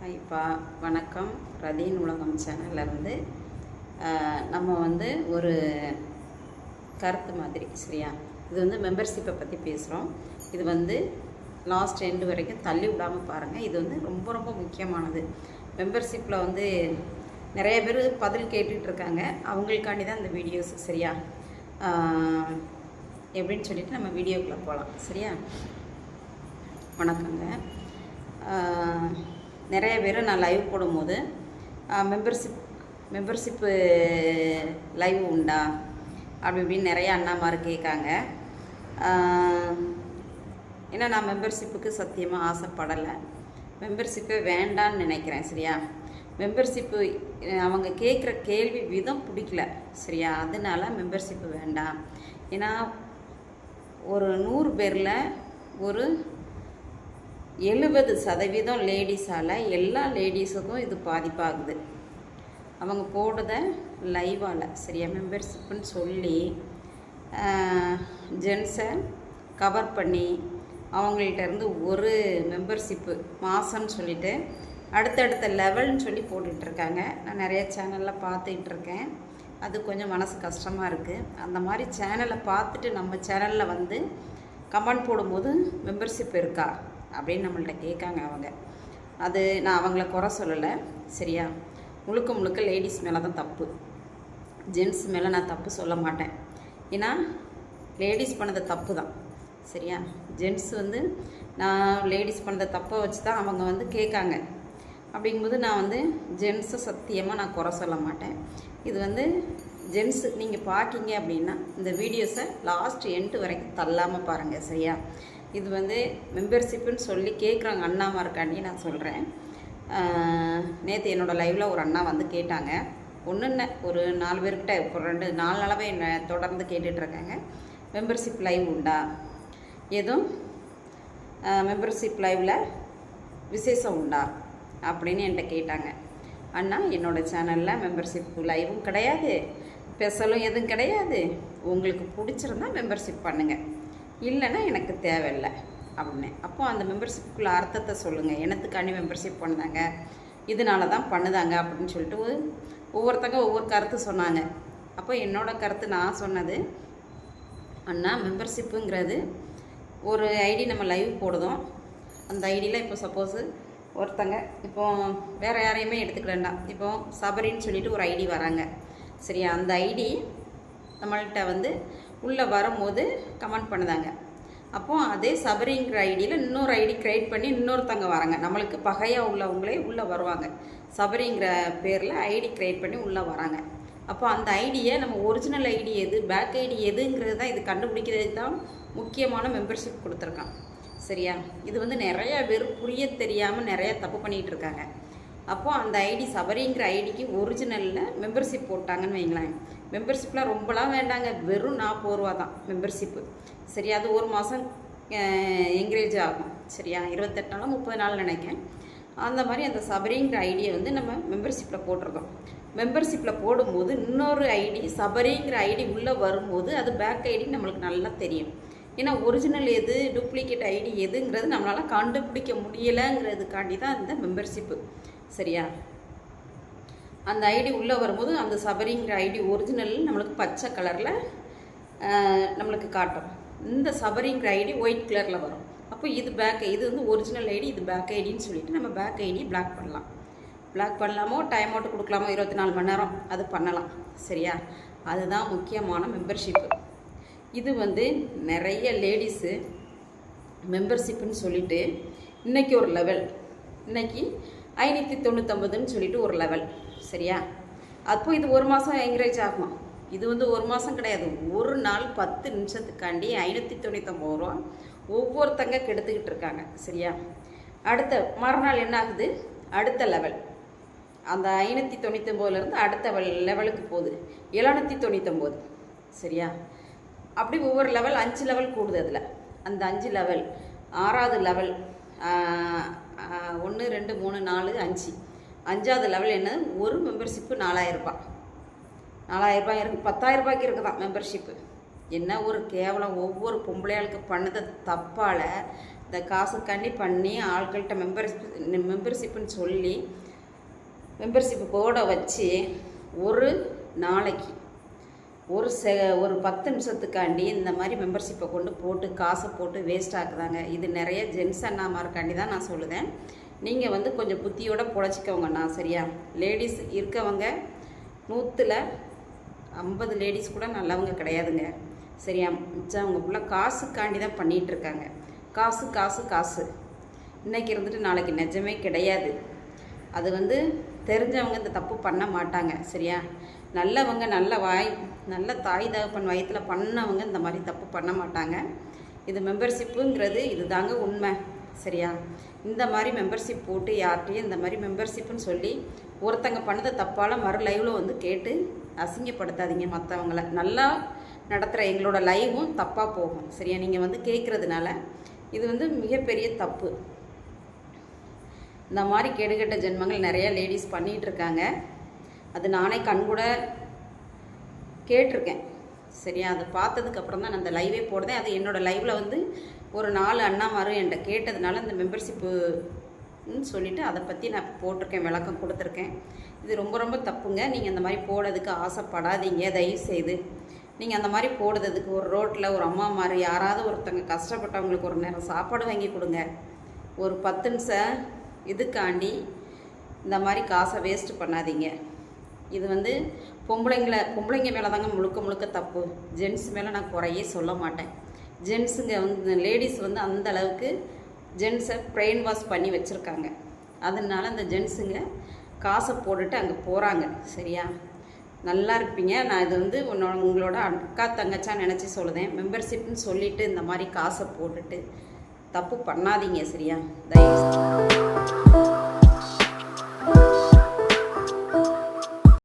ஹைப்பா வணக்கம். ரதீன் உலகம் சேனல்ல இருந்து நம்ம வந்து ஒரு கருத்து மாதிரி சரியா? இது வந்து மெம்பர்ஷிப்பை பற்றி பேசுகிறோம் இது வந்து லாஸ்ட் எண்டு வரைக்கும் தள்ளி விடாமல் பாருங்கள் இது வந்து ரொம்ப ரொம்ப முக்கியமானது. மெம்பர்ஷிப்பில் வந்து நிறைய பேர் பதில் கேட்டுட்ருக்காங்க அவங்களுக்காண்டி தான் இந்த வீடியோஸ் சரியா? எப்படின்னு சொல்லிட்டு நம்ம வீடியோக்குள்ளே போகலாம் சரியா? வணக்கங்க. நிறைய பேர் நான் லைவ் போடும்போது மெம்பர்ஷிப் மெம்பர்ஷிப்பு லைவ் உண்டா? அப்படி இப்படின்னு நிறைய அண்ணாமார் கேட்காங்க. ஏன்னா நான் மெம்பர்ஷிப்புக்கு சத்தியமாக ஆசைப்படலை. மெம்பர்ஷிப்பே வேண்டான்னு நினைக்கிறேன் சரியா? மெம்பர்ஷிப்பு அவங்க கேட்குற கேள்வி விதம் பிடிக்கல சரியா? அதனால மெம்பர்ஷிப்பு வேண்டாம். ஏன்னா ஒரு நூறு பேரில் ஒரு எழுபது சதவீதம் லேடிஸால் எல்லா லேடிஸுக்கும் இது பாதிப்பாகுது. அவங்க போடுத லைவால் சரியா மெம்பர்ஷிப்புன்னு சொல்லி ஜென்ஸை கவர் பண்ணி அவங்கள்ட்ட இருந்து ஒரு மெம்பர்ஷிப்பு மாதம்னு சொல்லிட்டு அடுத்தடுத்த லெவல்னு சொல்லி போட்டுட்ருக்காங்க நான் நிறைய சேனலில் பார்த்துக்கிட்டு இருக்கேன். அது கொஞ்சம் மனசு கஷ்டமாக இருக்குது அந்த மாதிரி சேனலை பார்த்துட்டு நம்ம சேனலில் வந்து கமெண்ட் போடும்போது மெம்பர்ஷிப் இருக்கா? அப்படின்னு நம்மள்ட்ட கேட்காங்க அவங்க. அது நான் அவங்கள குறை சொல்லலை சரியா? முழுக்க முழுக்க லேடிஸ் மேலே தான் தப்பு. ஜென்ஸ் மேலே நான் தப்பு சொல்ல மாட்டேன். ஏன்னா லேடிஸ் பண்ணது தப்பு தான் சரியா? ஜென்ஸ் வந்து நான் லேடிஸ் பண்ணத தப்பை வச்சு தான் அவங்க வந்து கேட்காங்க. அப்படிங்கும்போது நான் வந்து ஜென்ஸை சத்தியமாக நான் குறை சொல்ல மாட்டேன். இது வந்து ஜென்ஸு நீங்கள் பார்க்கிங்க அப்படின்னா இந்த வீடியோஸை லாஸ்ட் எண்டு வரைக்கும் தள்ளாமல் பாருங்கள் சரியா? இது வந்து மெம்பர்ஷிப்புன்னு சொல்லி கேட்குறாங்க அண்ணாமா இருக்காண்டி நான் சொல்கிறேன் நேற்று என்னோடய லைவில் ஒரு அண்ணா வந்து கேட்டாங்க. ஒன்று என்ன ஒரு நாலு பேர்கிட்ட ஒரு ரெண்டு நாலு நாளாவே என்னை தொடர்ந்து கேட்டுட்ருக்காங்க மெம்பர்ஷிப் லைவ் உண்டா? எதுவும் மெம்பர்ஷிப் லைவில் விசேஷம் உண்டா? அப்படின்னு என்கிட்ட கேட்டாங்க. அண்ணா என்னோடய சேனலில் மெம்பர்ஷிப் லைவும் கிடையாது. ஸ்பெஷலும் எதுவும் கிடையாது. உங்களுக்கு பிடிச்சிருந்தா மெம்பர்ஷிப் பண்ணுங்கள் இல்லைன்னா எனக்கு தேவையில்லை அப்படின்னு. அப்போ அந்த மெம்பர்ஷிப்புக்குள்ள அர்த்தத்தை சொல்லுங்கள் எனத்துக்காண்டி மெம்பர்ஷிப் பண்ணாங்க. இதனால தான் பண்ணுதாங்க அப்படின்னு சொல்லிட்டு ஒவ்வொருத்தங்க ஒவ்வொரு கருத்து சொன்னாங்க. அப்போ என்னோடய கருத்து நான் சொன்னது அண்ணா மெம்பர்ஷிப்புங்கிறது ஒரு ஐடி நம்ம லைவ் போடுதோம் அந்த ஐடியில் இப்போ சப்போஸு ஒருத்தங்க இப்போ வேறு யாரையுமே எடுத்துக்க இப்போ சபரின்னு சொல்லிட்டு ஒரு ஐடி வராங்க. சரியா? அந்த ஐடி நம்மள்கிட்ட வந்து உள்ளே வரும்போது கமெண்ட் பண்ணுதாங்க. அப்போ அதே சபரிங்கிற ஐடியில் இன்னொரு ஐடி க்ரியேட் பண்ணி இன்னொருத்தங்க வராங்க. நம்மளுக்கு பகையாக உள்ளவங்களே உள்ளே வருவாங்க. சபரிங்கிற பேரில் ஐடி க்ரியேட் பண்ணி உள்ளே வராங்க. அப்போ அந்த ஐடியை நம்ம ஒரிஜினல் ஐடி எது பேக் ஐடி எதுங்கிறது தான் இது கண்டுபிடிக்கிறது தான் முக்கியமான மெம்பர்ஷிப் கொடுத்துருக்கான். சரியா? இது வந்து நிறையா பேர் புரிய தெரியாமல் நிறையா தப்பு பண்ணிகிட்டு இருக்காங்க. அப்போது அந்த ஐடி சபரிங்கிற ஐடிக்கு ஒரிஜினலில் மெம்பர்ஷிப் போட்டாங்கன்னு வைங்களேன். மெம்பர்ஷிப்லாம் ரொம்பலாம் வேண்டாங்க. வெறும் நாற்பது ரூபா தான் மெம்பர்ஷிப்பு சரி அது ஒரு மாதம் என்கரேஜ் ஆகும். சரியா? இருபத்தெட்டு நாள் முப்பது நாள் நினைக்கிறேன். அந்த மாதிரி அந்த சபரிங்கிற ஐடியை வந்து நம்ம மெம்பர்ஷிப்பில் போட்டிருக்கோம். மெம்பர்ஷிப்பில் போடும்போது இன்னொரு ஐடி சபரிங்கிற ஐடி உள்ளே வரும்போது அது பேக் ஐடி நம்மளுக்கு நல்லா தெரியும். ஏன்னா ஒரிஜினல் எது டூப்ளிகேட் ஐடி எதுங்கிறது நம்மளால் கண்டுபிடிக்க முடியலைங்கிறதுக்காண்டி தான் இந்த மெம்பர்ஷிப்பு சரியா? அந்த ஐடி உள்ளே வரும்போது அந்த சபரிங்கிற ஐடி ஒரிஜினல் நம்மளுக்கு பச்சை கலரில் நம்மளுக்கு காட்டும். இந்த சபரிங்கிற ஐடி ஒயிட் கலரில் வரும். அப்போ இது பேக் இது வந்து ஒரிஜினல் ஐடி இது பேக் ஐடின்னு சொல்லிட்டு நம்ம பேக் ஐடியை பிளாக் பண்ணலாம். பிளாக் பண்ணலாமோ டைம் அவுட் கொடுக்கலாமோ இருபத்தி நாலு மணி நேரம் அது பண்ணலாம். சரியா? அதுதான் முக்கியமான மெம்பர்ஷிப்பு இது வந்து நிறைய லேடிஸு மெம்பர்ஷிப்புன்னு சொல்லிட்டு இன்றைக்கி ஒரு லெவல் இன்றைக்கி ஐநூற்றி தொண்ணூத்தொம்பதுன்னு சொல்லிட்டு ஒரு லெவல் சரியா? அப்போ இது ஒரு மாதம் என்கரேஜ் ஆகும்? இது வந்து ஒரு மாதம் கிடையாது. ஒரு நாள் பத்து நிமிஷத்துக்காண்டி ஐநூற்றி தொண்ணூத்தொம்பது ரூபா ஒவ்வொருத்தங்க கெடுத்துக்கிட்டு இருக்காங்க சரியா? அடுத்த மறுநாள் என்ன ஆகுது? அடுத்த லெவல் அந்த ஐநூற்றி தொண்ணூத்தொம்போதுலேருந்து அடுத்த லெவலுக்கு போகுது. எழுநூற்றி தொண்ணூத்தொம்போது சரியா? அப்படி ஒவ்வொரு லெவல் அஞ்சு லெவல் கூடுது அதில். அந்த அஞ்சு லெவல் ஆறாவது லெவல் ஒன்று ரெண்டு மூணு நாலு அஞ்சு. அஞ்சாவது லெவல் என்ன? ஒரு மெம்பர்ஷிப்பு நாலாயிரரூபா நாலாயிரரூபா நாலாயிரம் இருக்கு. பத்தாயிரம் ரூபாய்க்கு இருக்குதான் மெம்பர்ஷிப்பு என்ன ஒரு கேவலம்? ஒவ்வொரு பொம்பளையாளுக்கு பண்ணதை தப்பால் இந்த காசுக்காண்டி பண்ணி ஆட்கள்கிட்ட மெம்பர்ஷிப் மெம்பர்ஷிப்புன்னு சொல்லி மெம்பர்ஷிப்பு போட வச்சு ஒரு நாளைக்கு ஒரு செ ஒரு பத்து நிமிஷத்துக்காண்டி இந்த மாதிரி மெம்பர்ஷிப்பை கொண்டு போட்டு காசை போட்டு வேஸ்ட் ஆக்குதாங்க. இது நிறைய ஜென்ஸ் அண்ணாமாருக்காண்டி தான் நான் சொல்லுதேன். நீங்கள் வந்து கொஞ்சம் புத்தியோட பொழைச்சிக்கோங்கண்ணா சரியா? லேடிஸ் இருக்கவங்க நூற்றில் ஐம்பது லேடிஸ் கூட நல்லவங்க கிடையாதுங்க. சரியா? மிச்சம் அவங்க ஃபுல்லாக காசுக்காண்டி தான் பண்ணிகிட்ருக்காங்க காசு காசு காசு. இன்றைக்கி இருந்துட்டு நாளைக்கு நிஜமே கிடையாது. அது வந்து தெரிஞ்சவங்க இந்த தப்பு பண்ண மாட்டாங்க சரியா? நல்லவங்க நல்ல வாய் நல்ல தாய் தகப்பன் வயத்தில் பண்ணவங்க இந்த மாதிரி தப்பு பண்ண மாட்டாங்க. இது மெம்பர்ஷிப்புங்கிறது இது தாங்க உண்மை சரியா? இந்த மாதிரி மெம்பர்ஷிப் போட்டு யார்கிட்டையும் இந்த மாதிரி மெம்பர்ஷிப்புன்னு சொல்லி ஒருத்தங்க பண்ணதை தப்பால் மறு லைவில் வந்து கேட்டு அசிங்கப்படுத்தாதீங்க மற்றவங்கள நல்லா நடத்துகிற எங்களோட லைவும் தப்பாக போகும் சரியா? நீங்கள் வந்து கேட்குறதுனால இது வந்து மிகப்பெரிய தப்பு. இந்த மாதிரி கேடுகெட்ட ஜென்மங்கள் நிறைய லேடிஸ் பண்ணிகிட்ருக்காங்க அது நானே கண்கூட கேட்டிருக்கேன். சரியா? அதை பார்த்ததுக்கப்புறம் தான் நான் அந்த லைவே போடுறேன் அது என்னோடய லைவில் வந்து ஒரு நாலு அண்ணாமாரும் என்கிட்ட கேட்டதுனால இந்த மெம்பர்ஷிப்புன்னு சொல்லிவிட்டு அதை பற்றி நான் போட்டிருக்கேன் விளக்கம் கொடுத்துருக்கேன். இது ரொம்ப ரொம்ப தப்புங்க. நீங்கள் அந்த மாதிரி போடுறதுக்கு ஆசைப்படாதீங்க. தயவு செய்து நீங்கள் அந்த மாதிரி போடுறதுக்கு ஒரு ரோட்டில் ஒரு அம்மா மாதிரி யாராவது ஒருத்தங்க கஷ்டப்பட்டவங்களுக்கு ஒரு நேரம் சாப்பாடு வாங்கி கொடுங்க. ஒரு பத்து நிமிஷம் இதுக்காண்டி இந்த மாதிரி காசை வேஸ்ட் பண்ணாதீங்க. இது வந்து பொம்பளைங்களை பொம்பளைங்க மேலே தாங்க முழுக்க முழுக்க தப்பு. ஜென்ஸ் மேலே நான் குறையே சொல்ல மாட்டேன். ஜென்ஸுங்க வந்து லேடிஸ் வந்து அந்த அளவுக்கு ஜென்ஸை பிரெயின் வாஷ் பண்ணி வச்சுருக்காங்க. அதனால அந்த ஜென்ஸுங்க காசை போட்டுட்டு அங்கே போகிறாங்க சரியா? நல்லா இருப்பீங்க. நான் இது வந்து உன்னோட உங்களோட அக்கா தங்கச்சா நினச்சி சொல்லுதேன். மெம்பர்ஷிப்னு சொல்லிவிட்டு இந்த மாதிரி காசை போட்டுட்டு தப்பு பண்ணாதீங்க சரியா? தயவு